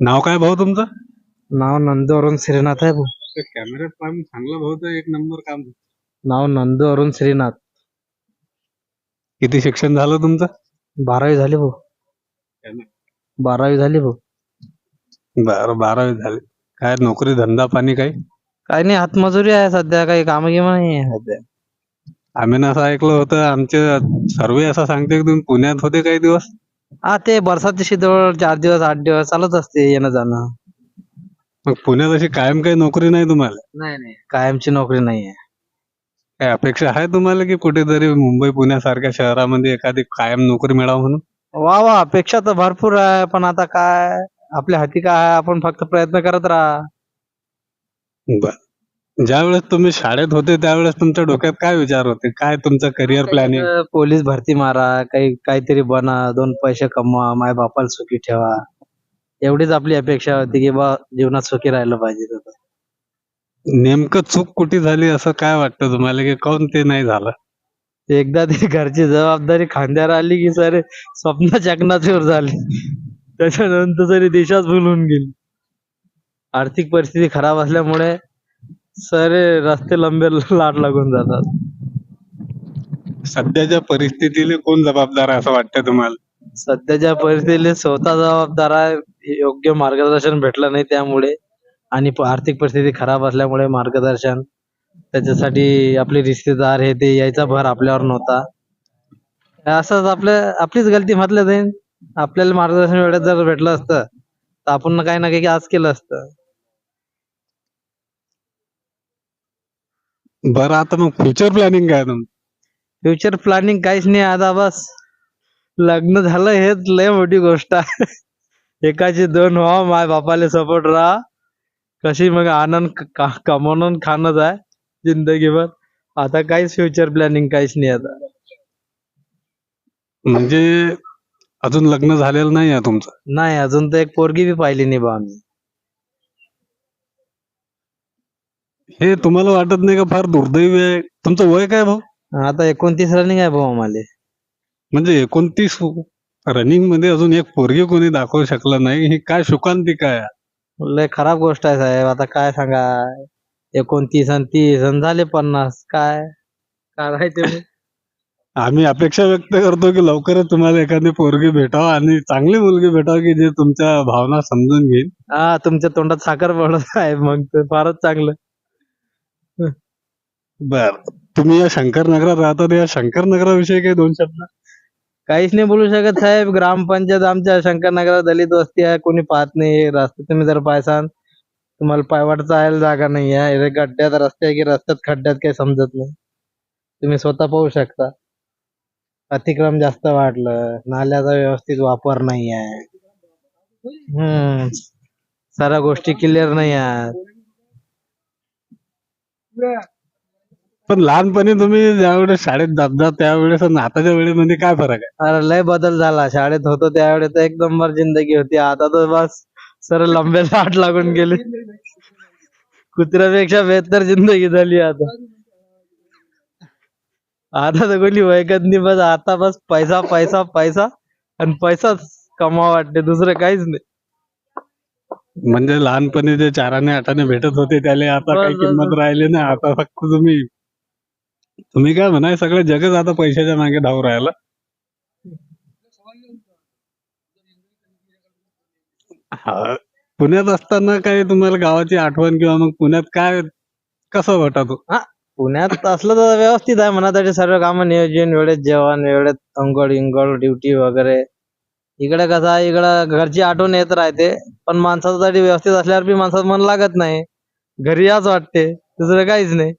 नाव काय भाऊ तुमचं? नाव नंदू अरुण श्रीनाथ आहे भाऊ. कॅमेऱ्यात काम चांगलं भाऊ एक नंबर काम नाव नंदू अरुण श्रीनाथ. किती शिक्षण झालं तुमचं? बारावी झाली भाऊ. बारावी झाली भाऊ. बरं बारावी झाली. काय नोकरी धंदा पाणी काही? काही नाही हातमजुरी आहे सध्या. काही काम गिम नाही आहे सध्या. आम्ही ना असं ऐकलं होतं आमचे सर्वे असं सांगते की तुम्ही पुण्यात होते काही दिवस? हा ते बरसातची शिदोळ चार दिवस आठ दिवस चालत असते येणं जाणं. मग पुण्यात अशी कायम काही नोकरी नाही तुम्हाला? नाही नाही. कायमची नोकरी नाही आहे काय अपेक्षा आहे तुम्हाला की कुठेतरी मुंबई पुण्यासारख्या शहरामध्ये एखादी कायम नोकरी मिळावं म्हणून? वा वा अपेक्षा तर भरपूर आहे पण आता काय? आपल्या हाती काय आहे, आपण फक्त प्रयत्न करत राहा. बर. ज्या वेळेस तुम्ही शाळेत होते त्यावेळेस तुमच्या डोक्यात काय विचार होते? काय तुमचं करिअर प्लॅनिंग तर पोलीस भरती मारा काही काहीतरी बना दोन पैसे कमवा माय बापाला सुखी ठेवा. एवढीच आपली अपेक्षा होती की बा जीवनात सुखी राहिलं पाहिजे तर. नेमकं चूक कुठे झाली असं काय वाटतं तुम्हाला की काऊन ते नाही झालं? एकदा ती घरची जबाबदारी खांद्यावर आली की सर स्वप्न चकनाचूर झाली. त्याच्यानंतर सरी दिशाच भुलून गेली. आर्थिक परिस्थिती खराब असल्यामुळे सारे रस्ते लंबे लाट लागून जातात. सध्याच्या परिस्थितीला कोण जबाबदार आहे असं वाटतं तुम्हाला? सध्याच्या परिस्थितीला स्वतः जबाबदार आहे योग्य मार्गदर्शन भेटलं नाही त्यामुळे. आणि प- आर्थिक परिस्थिती खराब असल्यामुळे मार्गदर्शन. त्याच्यासाठी आपले रिश्तेदार हे ते यायचा भर आपल्यावर नव्हता. असंच आपल्या आपलीच गलती म्हटलं जाईल आपल्याला मार्गदर्शन वेळेत जर भेटलं असतं तर आपण काही ना काही आज केलं असतं. बरं आता मग फ्युचर प्लॅनिंग काय तुमचं? फ्युचर प्लॅनिंग काहीच नाही आता बस. लग्न झालं हेच लय मोठी गोष्ट आहे. एकाची दोन व्हा माय बापाला सपोर्ट राहा. कशी मग आनंद क- का- कमवणं आणि खाणंच आहे जिंदगीभर. आता काहीच फ्युचर प्लॅनिंग काहीच नाही आता. म्हणजे अजून लग्न झालेलं नाही आहे तुमचं? नाही अजून तर एक पोरगी बी पाहिली नाही बा आम्ही. हे तुम्हाला वाटत नाही का फार दुर्दैवी आहे? तुमचं वय काय भाऊ? आता एकोणतीस रनिंग आहे भाऊ आम्हाला. म्हणजे एकोणतीस रनिंगमध्ये अजून एक पोरगी कोणी दाखवू शकलं नाही. ही काय शुकांती काय? लय खराब गोष्ट आहे साहेब. आता काय सांगा? एकोणतीस आणि तीस आणि झाले पन्नास. काय? मग? आम्ही अपेक्षा व्यक्त करतो की लवकरच तुम्हाला एखादी पोरगी भेटावं आणि चांगली मुलगी भेटावं की जे तुमच्या भावना समजून घेईल. हा तुमच्या तोंडात साखर पडत आहे. मग तर फारच चांगलं. बर. तुम्ही या शंकरनगरात राहतात या शंकरनगराविषयी काही दोन शब्द. काहीच नाही बोलू शकत साहेब. ग्रामपंचायत आमच्या शंकरनगरात दलित वस्ती आहे. कोणी पाहत नाही. रस्ते तुम्ही जर पायसान तुम्हाला पायवाट जायला जागा नाही आहे. गड्ड्यात रस्ते आहे की रस्त्यात खड्ड्यात काही समजत नाही. तुम्ही स्वतः पाहू शकता. अतिक्रम जास्त वाढलं. नाल्याचा व्यवस्थित वापर नाही आहे. हम्म साऱ्या गोष्टी क्लिअर नाही आहेत. पण लहानपणी तुम्ही ज्यावेळेस शाळेत दाबदा त्यावेळेस आणि आताच्या वेळेमध्ये म्हणजे काय फरक आहे? अरे लय बदल झाला. शाळेत होतो त्यावेळेस तर एक नंबर जिंदगी होती. आता तर बस सर लंबे लाट लागून गेले. कुत्र्यापेक्षा बेहतर जिंदगी झाली आता. आता तर कोणी वैकत नाही. बस आता बस पैसा पैसा पैसा आणि पैसाच कमावा वाटते. दुसरं काहीच नाही. म्हणजे लहानपणी जे चाराने आठाने भेटत होते त्याला आता काही किंमत. राहिली नाही आता फक्त तुम्ही तुम्ही काय म्हणाय सगळं जगच आता पैशाच्या मागे धाव राहिलं हा. पुण्यात असताना काय तुम्हाला गावाची आठवण किंवा मग पुण्यात काय कसं वाटत होतं? पुण्यात असलं तर व्यवस्थित आहे म्हणा त्याचे सर्व कामं नियोजन वेळेत जेवण वेळेत अंघोळ इंघोळ ड्युटी वगैरे इकडे कसं आहे इकडं घरची आठवण येत राहते पण माणसासाठी व्यवस्थित असल्यावर बी माणसाचं मन लागत नाही. घरी याच वाटते. दुसरं काहीच नाही.